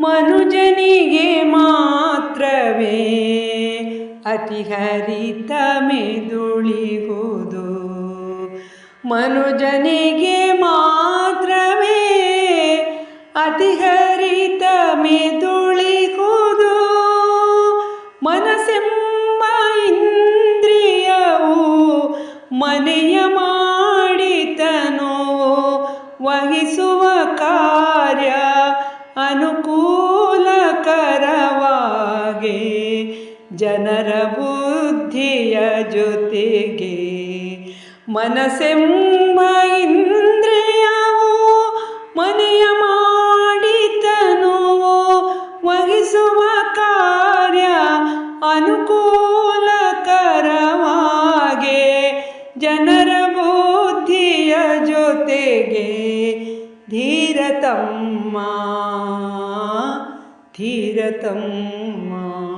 ಮನುಜನಿಗೆ ಮಾತ್ರವೇ. ಅತಿಹರಿತ ಮೆದುಳಿಹುದು ಮನುಜನಿಗೆ ಮಾತ್ರವೇ. ಅತಿಹರಿತ ಮೆದುಳಿಹುದು ಮನಸ್ಸೆಂಬ ಇಂದ್ರಿಯವು ಮನೆಯ ಮಾಡಿತನೋ. ಕಾರ್ಯ ಅನುಕೂಲಕರವಾಗೆ ಜನರ ಬುದ್ಧಿಯ ಜೊತೆಗೆ ಮನಸ್ಸೆಂಬ ಇಂದ್ರಿಯವು ಮನೆಯ ಮಾಡಿತನು ವಹಿಸುವ ಕಾರ್ಯ ಅನುಕೂಲಕರವಾಗೆ ಜನರ ಬುದ್ಧಿಯ ಜೊತೆಗೆ धीरतम्मा धीरतम्मा।